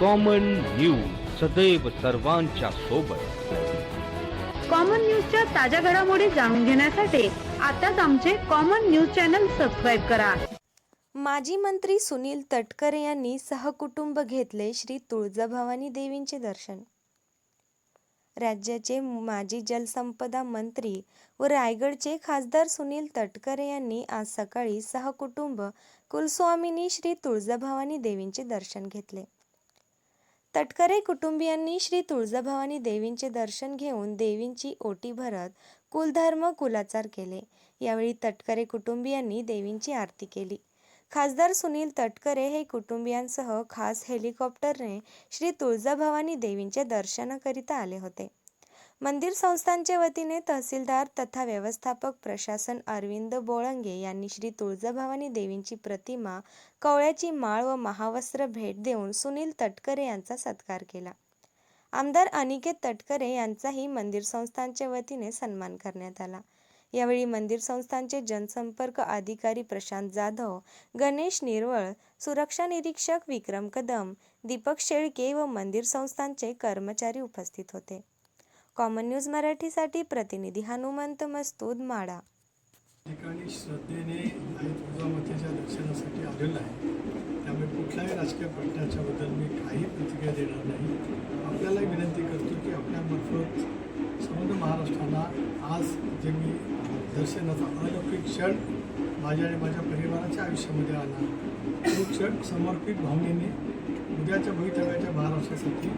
Common news सदैव सर्वांच्या सोबत. कॉमन न्यूजच्या ताज्या घडामोडी जाणून घेण्यासाठी आताच आमचे कॉमन न्यूज चॅनल सबस्क्राईब करा. माजी मंत्री सुनील तटकरे यांनी सहकुटुंब घेतले श्री तुळजाभवानी देवींचे दर्शन. राज्याचे माजी जलसंपदा मंत्री व रायगडचे खासदार सुनील तटकरे यांनी आज सकाळी सहकुटुंब कुलस्वामिनी श्री तुळजाभवानी देवींचे दर्शन घेतले. तटकरे कुटुंबियांनी श्री तुळजाभवानी देवींचे दर्शन घेऊन देवींची ओटी भरत कुलधर्म कुलाचार केले. यावेळी तटकरे कुटुंबियांनी देवींची आरती केली. खासदार सुनील तटकरे हे कुटुंबियांसह खास हेलिकॉप्टरने श्री तुळजाभवानी देवींचे दर्शनाकरिता आले होते. मंदिर संस्थांच्या वतीने तहसीलदार तथा व्यवस्थापक प्रशासन अरविंद बोळंगे यांनी श्री तुळजाभवानी देवींची प्रतिमा कवळ्याची माळ व महावस्त्र भेट देऊन सुनील तटकरे यांचा सत्कार केला. आमदार अनिकेत तटकरे यांचाही मंदिर संस्थांच्या वतीने सन्मान करण्यात आला. यावेळी मंदिर संस्थांचे जनसंपर्क अधिकारी प्रशांत जाधव गणेश निर्वळ सुरक्षा निरीक्षक विक्रम कदम दीपक शेळके व मंदिर संस्थांचे कर्मचारी उपस्थित होते. कॉमन न्यूज मराठीसाठी प्रतिनिधी हनुमंत मस्तूद माडा. ठिकाणी श्रद्धेने आई तुळजामातेच्या दर्शनासाठी आलेलं आहे. त्यामुळे कुठल्याही राजकीय पक्षाच्याबद्दल मी काही प्रतिक्रिया देणार नाही. आपल्याला विनंती करतो की आपल्यामार्फत समग्र महाराष्ट्राला आज जे मी दर्शनाचा अलौकिक क्षण माझ्या आणि माझ्या परिवाराच्या आयुष्यामध्ये आला तो क्षण समर्पित भावनेने उद्याच्या भवितव्याच्या महाराष्ट्रासाठी